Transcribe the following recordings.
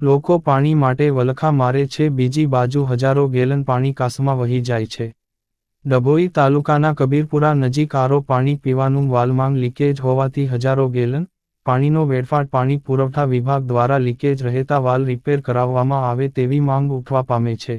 લોકો પાણી માટે વલખા મારે છે, બીજી બાજુ હજારો ગેલન પાણી કાસમાં વહી જાય છે. ડભોઈ તાલુકાના કબીરપુરા નજીક આરો પાણી પીવાનું વાલમાંગ લીકેજ હોવાથી હજારો ગેલન પાણીનો વેડફાટ પાણી પુરવઠા વિભાગ દ્વારા લીકેજ રહેતા વાલ રિપેર કરાવવામાં આવે તેવી માંગ ઉઠવા પામે છે.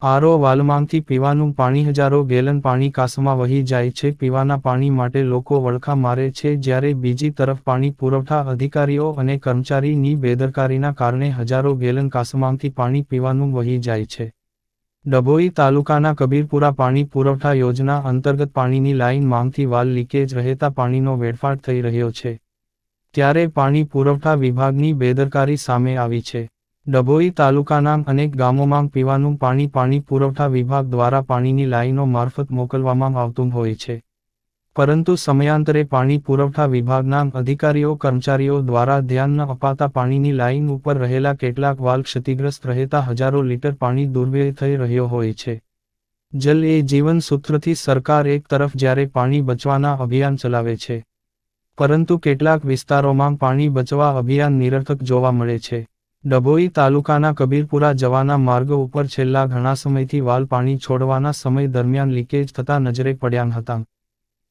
આરો વાલમાંગથી પીવાનું પાણી હજારો ગેલન પાણી કાસમાં વહી જાય છે. પીવાના પાણી માટે લોકો વળખા મારે છે. જ્યારે બીજી તરફ પાણી પુરવઠા અધિકારીઓ અને કર્મચારીની બેદરકારીના કારણે હજારો ગેલન કાસમાંગથી પાણી પીવાનું વહી જાય છે. ડભોઈ તાલુકાના કબીરપુરા પાણી પુરવઠા યોજના અંતર્ગત પાણીની લાઇન માંગથી વાલ લીકેજ રહેતા પાણીનો વેડફાટ થઈ રહ્યો છે. ત્યારે પાણી પુરવઠા વિભાગની બેદરકારી સામે આવી છે. ડભોઈ તાલુકાના અનેક ગામોમાં પીવાનું પાણી પાણી પુરવઠા વિભાગ દ્વારા પાણીની લાઈનો મારફત મોકલવામાં આવતું હોય છે. પરંતુ સમયાંતરે પાણી પુરવઠા વિભાગના અધિકારીઓ, કર્મચારીઓ દ્વારા ધ્યાન અપાતા પાણીની લાઇન ઉપર રહેલા કેટલાક વાલ ક્ષતિગ્રસ્ત રહેતા હજારો લીટર પાણી દુર્વ્યય થઈ રહ્યો હોય છે. જલ એ જીવન સૂત્રથી સરકાર એક તરફ જ્યારે પાણી બચવાના અભિયાન ચલાવે છે, પરંતુ કેટલાક વિસ્તારોમાં પાણી બચવા અભિયાન નિરર્થક જોવા મળે છે. ડભોઈ તાલુકાના કબીરપુરા જવાના માર્ગ ઉપર છેલ્લા ઘણા સમયથી વાલ પાણી છોડવાના સમય દરમિયાન લીકેજ થતા નજરે પડ્યા હતા.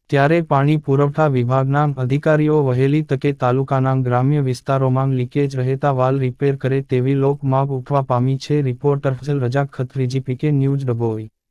ત્યારે પાણી પુરવઠા વિભાગના અધિકારીઓ વહેલી તકે તાલુકાના ગ્રામ્ય વિસ્તારોમાં લીકેજ રહેતા વાલ રિપેર કરે તેવી લોક માગ ઉઠવા પામી છે. રિપોર્ટર રજા ખત્રીજી, પીકે ન્યૂઝ ડભોઈ.